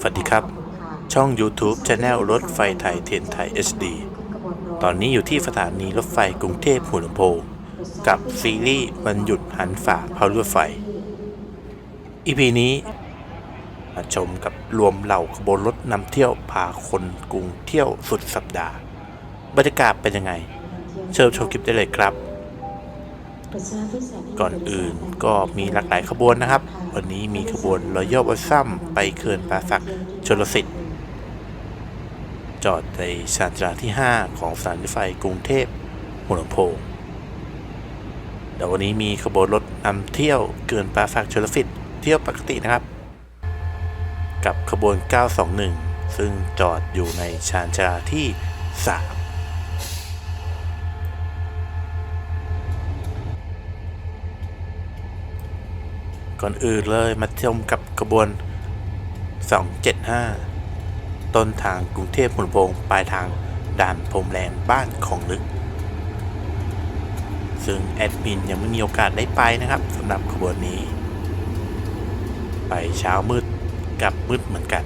สวัสดีครับ ช่อง YouTube Channel รถไฟไทยเทนไทย HD ตอนนี้อยู่ที่สถานีรถไฟกรุงเทพหัวลำโพงกับซีรีส์วันหยุดหันฝ่าเผารถไฟ อีพีนี้มาชมกับรวมเหล่าขบวนรถนำเที่ยวพาคนกรุงเที่ยวสุดสัปดาห์ บรรยากาศเป็นยังไง เชิญชมคลิปได้เลยครับ ก่อนอื่นก็มีหลากหลายขบวนนะครับ วันนี้มีขบวนรอยัลวัซัมไปเขื่อนป่าสักชลสิทธิ์จอดในชานชาลาที่ 5 ของสถานีรถไฟกรุงเทพหัวลำโพงเดี๋ยววันนี้มีขบวนรถนำเที่ยวเขื่อนป่าสักชลสิทธิ์เที่ยวปกตินะครับ กับขบวน 921 ซึ่งจอดอยู่ในชานชาลาที่ 3 ก่อนอื่นเลยมาชมกับขบวน 275 ต้นทางกรุงเทพมุนโพงปลายทางด่านพรมแดนบ้านของลึก ซึ่งแอดมินยังไม่มีโอกาสได้ไปนะครับสำหรับขบวนนี้ ไปเช้ามืดกับมืดเหมือนกัน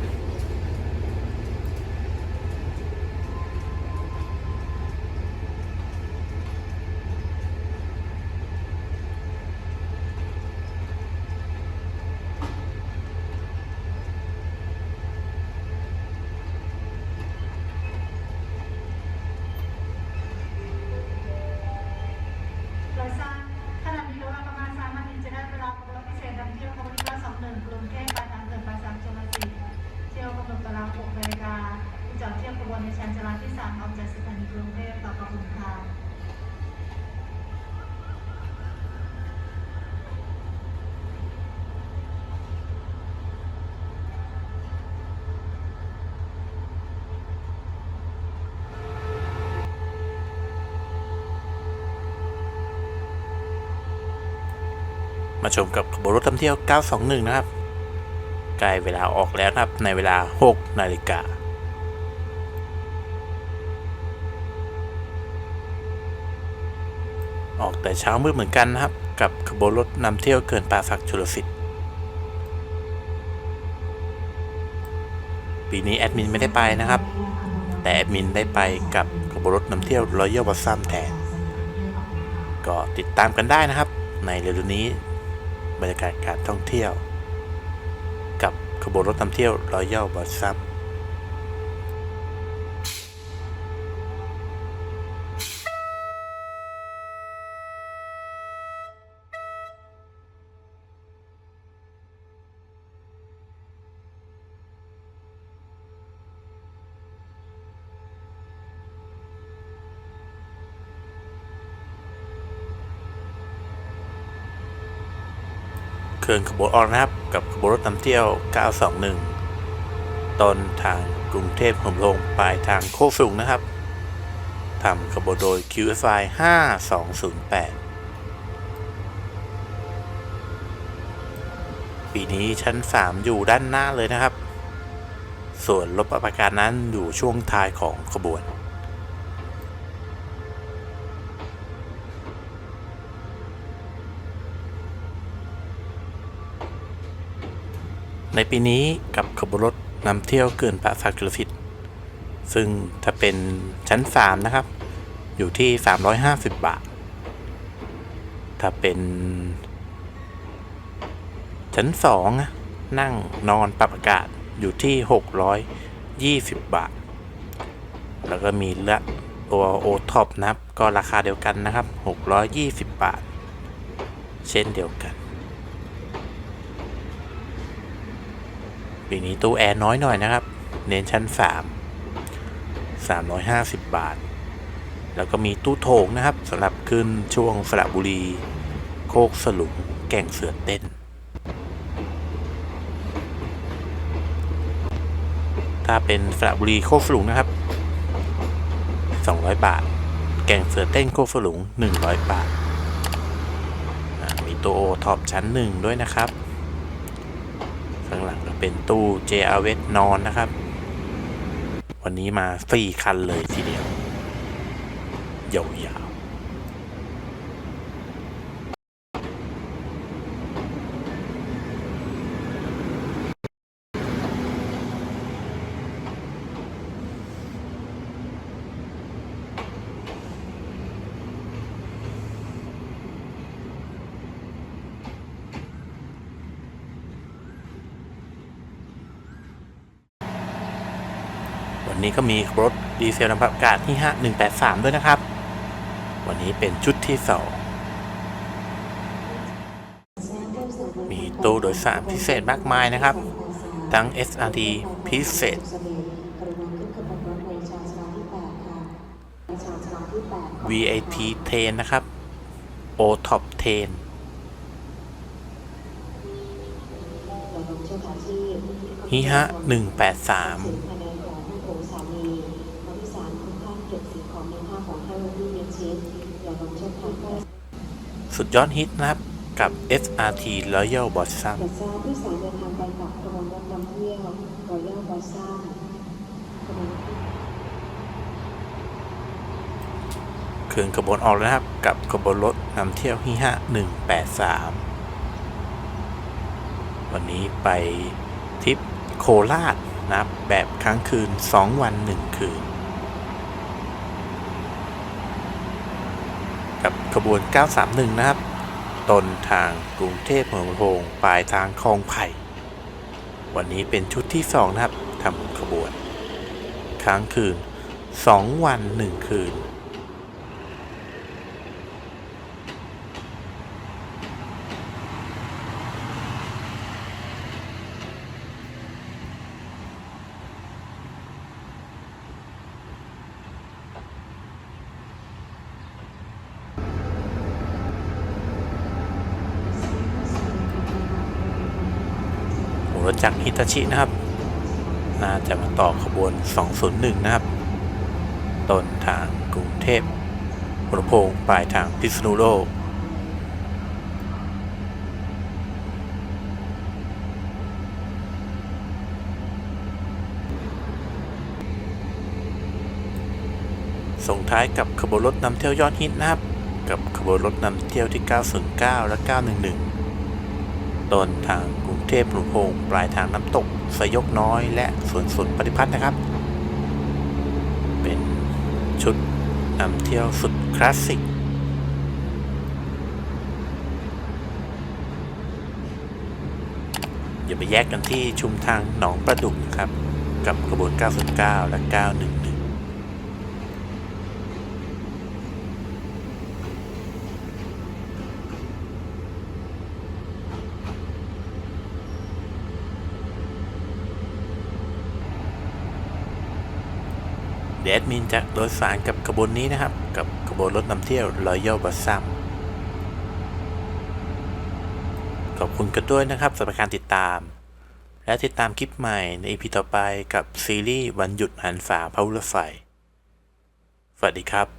มาชมกับขบวนรถท่องเที่ยว 921 นะครับ ใกล้เวลาออกแล้วนะครับ ในเวลา 6 นาฬิกาออกแต่เช้ามืดเหมือนกันนะครับ กับขบวนรถนำเที่ยวเกินป่าสักชลสิทธิ์ปีนี้แอดมินไม่ได้ไปนะครับ แต่แอดมินได้ไปกับขบวนรถนำเที่ยวรอยัลวัซัมแทน ก็ติดตามกันได้นะครับ ในเร็วนี้ บรรยากาศการท่องเที่ยว กับขบวนรถนำเที่ยวรอยัลบัสซัม เคลื่อนขบวนออกนะครับ กับขบวนรถนำเที่ยว 921ต้นทางกรุงเทพหมลงปลายทางโคกสูงนะครับทำขบวนโดย QFI 5208 ปีนี้ชั้น 3 อยู่ด้านหน้าเลยนะครับ ส่วนรถประการนั้นอยู่ช่วงท้ายของขบวน ในปีนี้กับขบวนรถนำเที่ยวเกินปะสักจุลพิษซึ่งถ้าเป็นชั้น 3 นะครับ อยู่ที่ 350 บาท ถ้าเป็น ชั้น2อะนั่งนอนปรับอากาศอยู่ที่ 620 บาท แล้วก็มีละตัวโอท็อปนะครับ ก็ราคาเดียวกันนะครับ 620 บาท เช่นเดียวกัน ปีนี้ตู้แอร์น้อยหน่อยนะครับ เน้นชั้น 3 350 บาท แล้วก็มีตู้โถงนะครับสำหรับขึ้นช่วงสระบุรี โคกสลุงแก่งเสือเต้น ถ้าเป็นสระบุรีโคกสลุงนะครับ 200 บาท แก่งเสือเต้นโคกสลุง 100 บาทอ่ามีตัวโอท็อปชั้นหนึ่งด้วยนะครับ ข้างหลังเป็นตู้ JRV นอนนะครับ วันนี้มา 4 คันเลยทีเดียว ยาว นี้ก็มีรถดีเซลนำอากาศที่ 5183 ด้วยนะครับ วันนี้เป็นชุดที่ 2 มีตู้โดยสารพิเศษมากมายนะครับ ทั้ง SRT พิเศษ VIP เทนนะครับ O Top เทนฮิฮะ183 สุดยอดฮิตนะครับ กับ SRT Royal b o s s a m จะทราบผู้สารเดินทางไปกับขบวนรถนำเที่ยวรอนเครื่องขบวนออกแล้วครับ กับขบวนรถนำเที่ยวฮิฮะ183วันนี้ไปทริปโคราชนะครับ แบบค้างคืน 2 วัน 1 คืน กับขบวน 931 นะครับ ต้นทางกรุงเทพหัวลำโพงปลายทางคลองไผ่ วันนี้เป็นชุดที่ 2 นะครับทำขบวน ค้างคืน 2 วัน 1 คืน จักฮิตาชินะครับ น่าจะมาต่อขบวน 201 นะครับ ต้นทางกรุงเทพหัวลำโพงปลายทางพิษณุโลกส่งท้ายกับขบวนรถนำเที่ยวยอดฮิตนะครับ กับขบวนรถนำเที่ยวที่ 909 และ 911 ต้นทาง เทพหลวงโพงปลายทางน้ำตก สยกน้อยและสวนสุนปฏิพัฒน์นะครับ เป็นชุดนำเที่ยวสุดคลาสสิกอย่าไปแยกกันที่ชุมทางหนองประดุกนะครับ กับขบวน 909 และ 91 แอดมินจะโดยสารกับขบวนนี้นะครับ กับขบวนรถนำเที่ยวรอยัลบัสซัมขอบคุณกันด้วยนะครับสำหรับการติดตาม และติดตามคลิปใหม่ใน EP ต่อไปกับซีรีส์วันหยุดหันฝาพระรถไฟ สวัสดีครับ